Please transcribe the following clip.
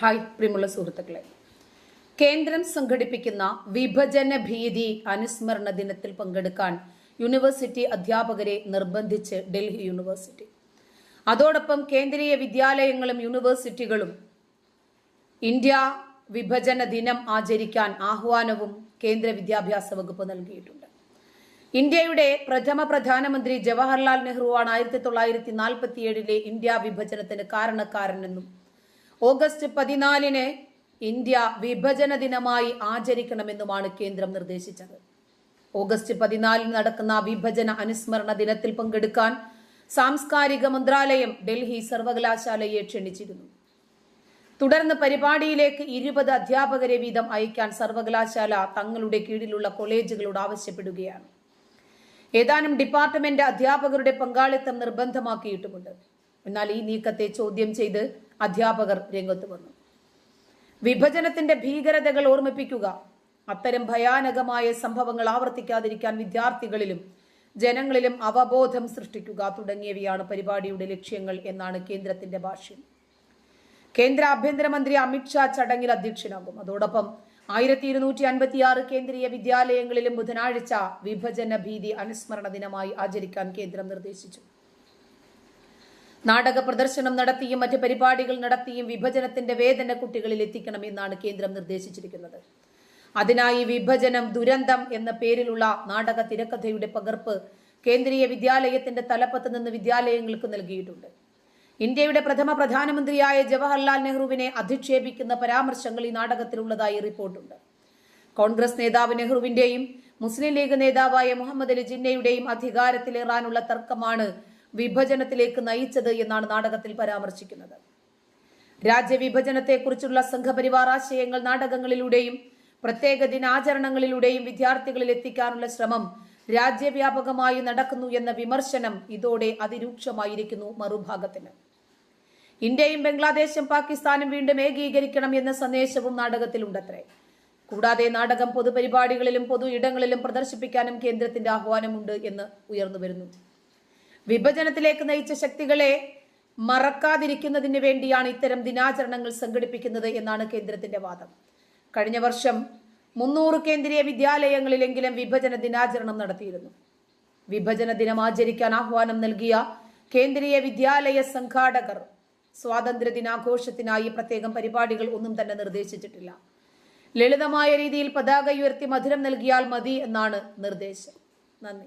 Hi പ്രിയമുള്ള സുഹൃത്തുക്കളെ. കേന്ദ്രം സംഘടിപ്പിക്കുന്ന വിഭജന ഭീതി അനുസ്മരണ ദിനത്തിൽ പങ്കെടുക്കാൻ യൂണിവേഴ്സിറ്റി അധ്യാപകരെ നിർബന്ധിച്ച് ഡൽഹി യൂണിവേഴ്സിറ്റി. അതോടൊപ്പം കേന്ദ്രീയ വിദ്യാലയങ്ങളും യൂണിവേഴ്സിറ്റികളും ഇന്ത്യ വിഭജന ദിനം ആചരിക്കാൻ ആഹ്വാനവും കേന്ദ്ര വിദ്യാഭ്യാസ വകുപ്പ് നൽകിയിട്ടുണ്ട്. ഇന്ത്യയുടെ പ്രഥമ പ്രധാനമന്ത്രി ജവഹർലാൽ നെഹ്റുവാണ് ആയിരത്തി തൊള്ളായിരത്തി നാൽപ്പത്തിയേഴിലെ ഇന്ത്യ വിഭജനത്തിന് കാരണക്കാരനെന്നും ഓഗസ്റ്റ് പതിനാലിന് ഇന്ത്യ വിഭജന ദിനമായി ആചരിക്കണമെന്നുമാണ് കേന്ദ്രം നിർദ്ദേശിച്ചത്. ഓഗസ്റ്റ് പതിനാലിന് നടക്കുന്ന വിഭജന അനുസ്മരണ ദിനത്തിൽ പങ്കെടുക്കാൻ സാംസ്കാരിക മന്ത്രാലയം ഡൽഹി സർവകലാശാലയെ ക്ഷണിച്ചിരുന്നു. തുടർന്ന് പരിപാടിയിലേക്ക് ഇരുപത് അധ്യാപകരെ വീതം അയക്കാൻ സർവകലാശാല തങ്ങളുടെ കീഴിലുള്ള കോളേജുകളോട് ആവശ്യപ്പെടുകയാണ്. ഏതാനും ഡിപ്പാർട്ട്മെന്റ് അധ്യാപകരുടെ പങ്കാളിത്തം നിർബന്ധമാക്കിയിട്ടുമുണ്ട്. എന്നാൽ ഈ നീക്കത്തെ ചോദ്യം ചെയ്ത് അധ്യാപകർ രംഗത്ത് വന്നു. വിഭജനത്തിന്റെ ഭീകരതകൾ ഓർമ്മിപ്പിക്കുക. അത്തരം ഭയാനകമായ സംഭവങ്ങൾ ആവർത്തിക്കാതിരിക്കാൻ വിദ്യാർത്ഥികളിലും ജനങ്ങളിലും അവബോധം സൃഷ്ടിക്കുക തുടങ്ങിയവയാണ് പരിപാടിയുടെ ലക്ഷ്യങ്ങൾ എന്നാണ് കേന്ദ്രത്തിന്റെ ഭാഷ്യം. കേന്ദ്ര ആഭ്യന്തരമന്ത്രി അമിത്ഷാ ചടങ്ങിൽ അധ്യക്ഷനാകും. അതോടൊപ്പം ആയിരത്തി ഇരുന്നൂറ്റി അൻപത്തി ആറ് കേന്ദ്രീയ വിദ്യാലയങ്ങളിലും ബുധനാഴ്ച വിഭജന ഭീതി അനുസ്മരണ ദിനമായി ആചരിക്കാൻ കേന്ദ്രം നിർദ്ദേശിച്ചു. നാടക പ്രദർശനം നടത്തിയും മറ്റ് പരിപാടികൾ നടത്തിയും വിഭജനത്തിന്റെ വേദന കുട്ടികളിൽ എത്തിക്കണമെന്നാണ് കേന്ദ്രം നിർദ്ദേശിച്ചിരിക്കുന്നത്. അതിനായി വിഭജനം ദുരന്തം എന്ന പേരിലുള്ള നാടക തിരക്കഥയുടെ പകർപ്പ് കേന്ദ്രീയ വിദ്യാലയത്തിന്റെ തലപ്പത്ത് നിന്ന് വിദ്യാലയങ്ങൾക്ക് നൽകിയിട്ടുണ്ട്. ഇന്ത്യയുടെ പ്രഥമ പ്രധാനമന്ത്രിയായ ജവഹർലാൽ നെഹ്റുവിനെ അധിക്ഷേപിക്കുന്ന പരാമർശങ്ങൾ ഈ നാടകത്തിലുള്ളതായി റിപ്പോർട്ടുണ്ട്. കോൺഗ്രസ് നേതാവ് നെഹ്റുവിന്റെയും മുസ്ലിം ലീഗ് നേതാവായ മുഹമ്മദ് അലി ജിന്നയുടെയും അധികാരത്തിലേറാനുള്ള തർക്കമാണ് വിഭജനത്തിലേക്ക് നയിച്ചത് എന്നാണ് നാടകത്തിൽ പരാമർശിക്കുന്നത്. രാജ്യവിഭജനത്തെക്കുറിച്ചുള്ള സംഘപരിവാർ ആശയങ്ങൾ നാടകങ്ങളിലൂടെയും പ്രത്യേക ദിനാചരണങ്ങളിലൂടെയും വിദ്യാർത്ഥികളിൽ എത്തിക്കാനുള്ള ശ്രമം രാജ്യവ്യാപകമായി നടക്കുന്നു എന്ന വിമർശനം ഇതോടെ അതിരൂക്ഷമായിരിക്കുന്നു മറുഭാഗത്തിന്. ഇന്ത്യയും ബംഗ്ലാദേശും പാകിസ്ഥാനും വീണ്ടും ഏകീകരിക്കണം എന്ന സന്ദേശവും നാടകത്തിലുണ്ടത്രേ. കൂടാതെ നാടകം പൊതുപരിപാടികളിലും പൊതു ഇടങ്ങളിലും പ്രദർശിപ്പിക്കാനും കേന്ദ്രത്തിന്റെ ആഹ്വാനമുണ്ട് എന്ന് ഉയർന്നു വരുന്നു വിഭജനത്തിലേക്ക് നയിച്ച ശക്തികളെ മറക്കാതിരിക്കുന്നതിന് വേണ്ടിയാണ് ഇത്തരം ദിനാചരണങ്ങൾ സംഘടിപ്പിക്കുന്നത് എന്നാണ് കേന്ദ്രത്തിന്റെ വാദം. കഴിഞ്ഞ വർഷം മുന്നൂറ് കേന്ദ്രീയ വിദ്യാലയങ്ങളിലെങ്കിലും വിഭജന ദിനാചരണം നടത്തിയിരുന്നു. വിഭജന ദിനം ആചരിക്കാൻ ആഹ്വാനം നൽകിയ കേന്ദ്രീയ വിദ്യാലയ സംഘാടകർ സ്വാതന്ത്ര്യ ദിനാഘോഷത്തിനായി പ്രത്യേകം പരിപാടികൾ ഒന്നും തന്നെ നിർദ്ദേശിച്ചിട്ടില്ല. ലളിതമായ രീതിയിൽ പതാക ഉയർത്തി മധുരം നൽകിയാൽ മതി എന്നാണ് നിർദ്ദേശം. നന്ദി.